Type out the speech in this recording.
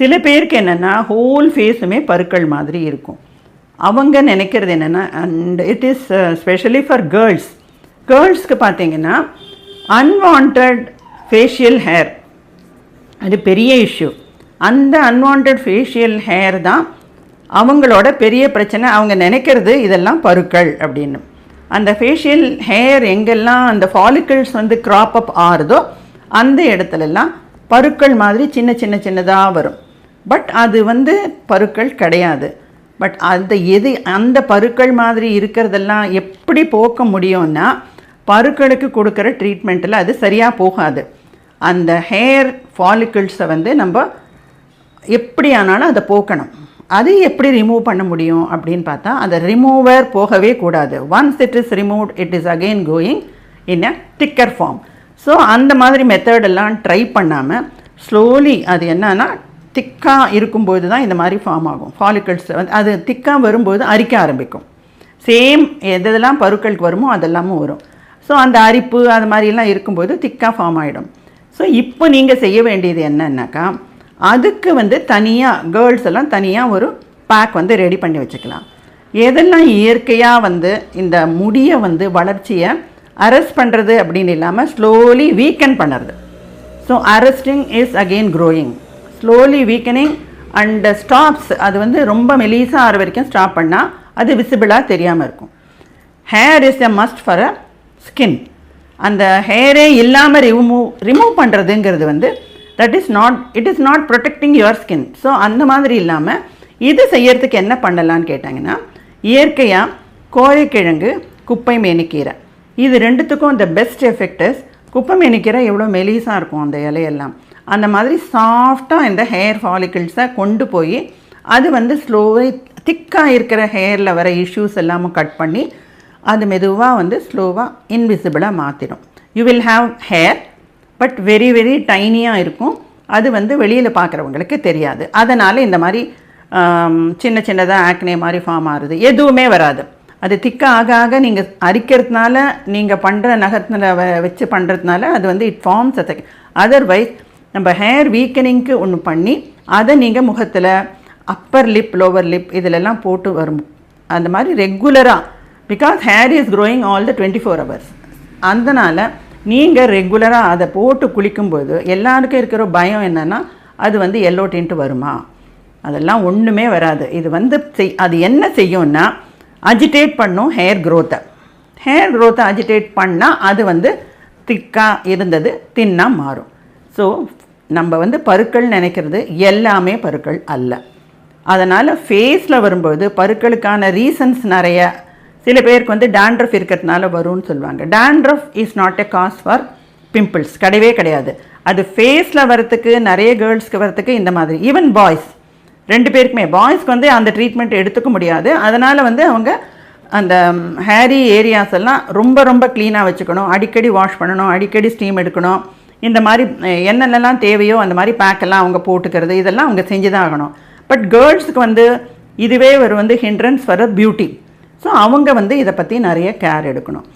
சில பேருக்கு என்னென்னா ஹோல் ஃபேஸுமே பருக்கள் மாதிரி இருக்கும். அவங்க நினைக்கிறது என்னென்னா and it is specially for girls கேர்ள்ஸ்க்கு பார்த்தீங்கன்னா அன்வான்ட் ஃபேஷியல் ஹேர் அது பெரிய இஷ்யூ அந்த அன்வான்ட் ஃபேஷியல் ஹேர் தான் அவங்களோட பெரிய பிரச்சனை. அவங்க நினைக்கிறது இதெல்லாம் பருக்கள் அப்படின்னு. அந்த ஃபேஷியல் ஹேர் எங்கெல்லாம் அந்த ஃபாலிக்கிள்ஸ் வந்து கிராப் அப் ஆறுதோ அந்த இடத்துலலாம் பருக்கள் மாதிரி சின்ன சின்ன சின்னதாக வரும். பட் அது வந்து பருக்கள் கிடையாது. பட் அந்த எது அந்த பருக்கள் மாதிரி இருக்கிறதெல்லாம் எப்படி போக்க முடியும்னா பருக்களுக்கு கொடுக்குற ட்ரீட்மெண்ட்டில் அது சரியாக போகாது. அந்த ஹேர் ஃபாலிக்கிள்ஸை வந்து நம்ம எப்படி ஆனாலும் அதை போக்கணும். அது எப்படி ரிமூவ் பண்ண முடியும் அப்படின்னு பார்த்தா அந்த ரிமூவர் போகவே கூடாது. Once it is remove it is again going in a thicker form so அந்த மாதிரி மெத்தடெல்லாம் ட்ரை பண்ணாமல் ஸ்லோலி அது என்னன்னா திக்காக இருக்கும்போது தான் இந்த மாதிரி ஃபார்ம் ஆகும். ஃபாலிக்கல்ஸ் வந்து அது திக்காக வரும்போது அரிக்க ஆரம்பிக்கும். சேம் எதெல்லாம் பருக்களுக்கு வருமோ அதெல்லாமும் வரும். ஸோ அந்த அரிப்பு அது மாதிரிலாம் இருக்கும்போது திக்காக ஃபார்ம் ஆகிடும் ஸோ இப்போ நீங்கள் செய்ய வேண்டியது என்னன்னாக்கா அதுக்கு வந்து தனியாக கேர்ள்ஸ் எல்லாம் தனியாக ஒரு பேக் வந்து ரெடி பண்ணி வச்சுக்கலாம். எதெல்லாம் இயற்கையாக வந்து இந்த முடியை வந்து வளர்ச்சியை அரெஸ்ட் பண்ணுறது அப்படின்னு இல்லாமல் ஸ்லோலி வீக்கன் பண்ணுறது. So arresting is again growing slowly weakening and stops அது வந்து ரொம்ப மெலீஸாக ஆகிற வரைக்கும் ஸ்டாப் பண்ணால் அது விசிபிளாக தெரியாமல் இருக்கும். Hair is a must for a skin அந்த ஹேரே இல்லாமல் ரிமூவ் ரிமூவ் பண்ணுறதுங்கிறது வந்து that is not it is not protecting your skin so அந்த மாதிரி இல்லாமல் இது செய்யறதுக்கு என்ன பண்ணலான்னு கேட்டாங்கன்னா இயற்கையாக கோழைக்கிழங்கு குப்பை மேனிக்கீரை. இது ரெண்டுத்துக்கும் இந்த பெஸ்ட் எஃபெக்டஸ் குப்பை மேனிக்கீரை எவ்வளோ மெலிசாக இருக்கும் அந்த இலையெல்லாம். அந்த மாதிரி சாஃப்டாக இந்த ஹேர் ஃபாலிக்கிள்ஸை கொண்டு போய் அது வந்து ஸ்லோவாக திக்காக இருக்கிற ஹேரில் வர இஷ்யூஸ் எல்லாமும் கட் பண்ணி அது மெதுவாக வந்து ஸ்லோவாக இன்விசிபிளாக மாற்றிடும் you will have hair but very very டைனியாக இருக்கும். அது வந்து வெளியில் பார்க்குறவங்களுக்கு தெரியாது. அதனால் இந்த மாதிரி சின்ன சின்னதாக ஆக்னே மாதிரி ஃபார்ம் ஆகுது எதுவுமே வராது. அது திக்காக ஆக ஆக நீங்கள் அரிக்கிறதுனால நீங்கள் பண்ணுற நகத்தில் வச்சு பண்ணுறதுனால அது வந்து இட் ஃபார்ம்ஸ் அதர்வைஸ் நம்ம ஹேர் வீக்கனிங்க்கு ஒன்று பண்ணி அதை நீங்கள் முகத்தில் அப்பர் லிப் லோவர் லிப் இதிலெல்லாம் போட்டு வரும். அந்த மாதிரி ரெகுலராக because hair is growing all the twenty four hours அதனால் நீங்கள் ரெகுலராக அதை போட்டு குளிக்கும்போது எல்லாருக்கும் இருக்கிற பயம் என்னென்னா அது வந்து எல்லோ டின்ட்டு வருமா? அதெல்லாம் ஒன்றுமே வராது. இது வந்து செய் அது என்ன செய்யும்னா அஜிடேட் பண்ணும் ஹேர் க்ரோத்தை ஹேர் க்ரோத்தை அஜிடேட் பண்ணால் அது வந்து திக்காக இருந்தது தின்னாக மாறும். ஸோ நம்ம வந்து பருக்கள் நினைக்கிறது எல்லாமே பருக்கள் அல்ல. அதனால் ஃபேஸில் வரும்போது பருக்களுக்கான ரீசன்ஸ் நிறைய சில பேருக்கு வந்து டேண்ட்ரஃப் இருக்கிறதுனால வரும்னு சொல்லுவாங்க. Dandruff is not a cause for pimples கிடையவே கிடையாது. அது ஃபேஸில் வரத்துக்கு நிறைய கேர்ள்ஸ்க்கு வரத்துக்கு இந்த மாதிரி. ஈவன் பாய்ஸ் ரெண்டு பேருக்குமே. பாய்ஸ்க்கு வந்து அந்த ட்ரீட்மெண்ட் எடுத்துக்க முடியாது. அதனால் வந்து அவங்க அந்த ஹேரி ஏரியாஸ் எல்லாம் ரொம்ப ரொம்ப க்ளீனாக வச்சுக்கணும். அடிக்கடி வாஷ் பண்ணணும். அடிக்கடி ஸ்டீம் எடுக்கணும். இந்த மாதிரி என்னென்னலாம் தேவையோ அந்த மாதிரி பேக்கெல்லாம் அவங்க போட்டுக்கிறது இதெல்லாம் அவங்க செஞ்சு தான் ஆகணும். பட் கேர்ள்ஸுக்கு வந்து இதுவே ஒரு வந்து hindrance for a beauty so அவங்க வந்து இதை பற்றி நிறைய கேர் எடுக்கணும்.